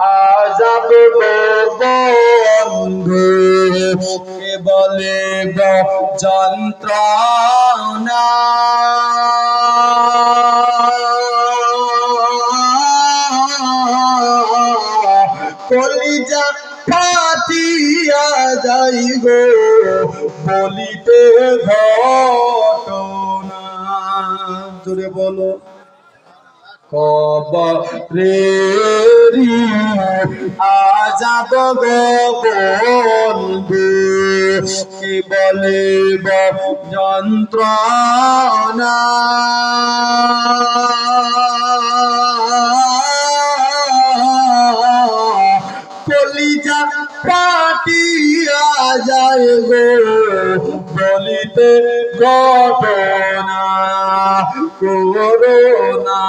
আজাব বন্ধু বলে যন্ত্রণা। কলিজা ফাটিয়া যাইব বলিতে ঘটনা। জোরে বলো। কবরেরি আজাব বন্ধু কি বলে যন্ত্রণা। কলিজা পাটিয়া যায় গো বলিতে ঘটনা করোনা।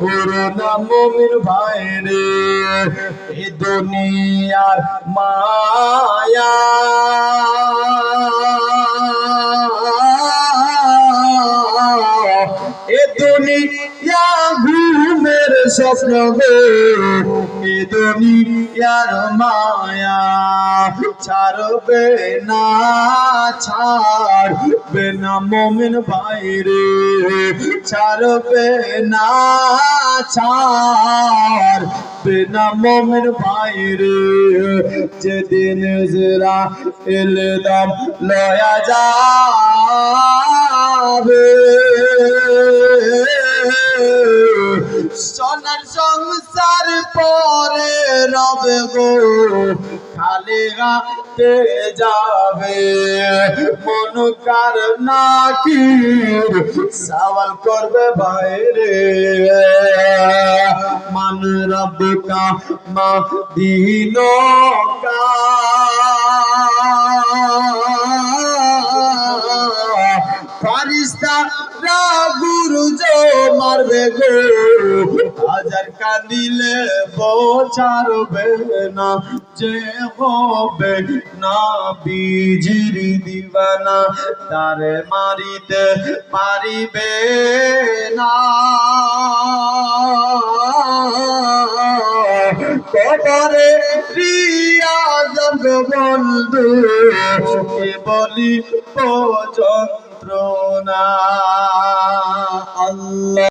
করোনা মমির ভাইরে এ দুনিয়ার মায়া। এ দুনিয়া ঘুমের স্বপ্ন এ দুনিয়ার মায়া ছাড়বে না ছাড়বে না মমিন ভাইরে, ছাড়বে না ছাড়বে না মমিন ভাইরে। যেদিন জেরা এলদম লয়া যাবে সংসার পরে রবে গো, খালি হাতে যাবে। মন কার নাকি সওয়াল করবে বাইরে। মান রব্বকা মা দিনো ফারিস্তা রা গুরু জো মারবে গো। হাজার কাঁদিলে বোঝারবে না, যে হবে না বিজিরি দিবানা, তারে মারিতে পারিবে না। রিয়া যাব বন্ধু বলি যন্ত্রণা। আল্লাহ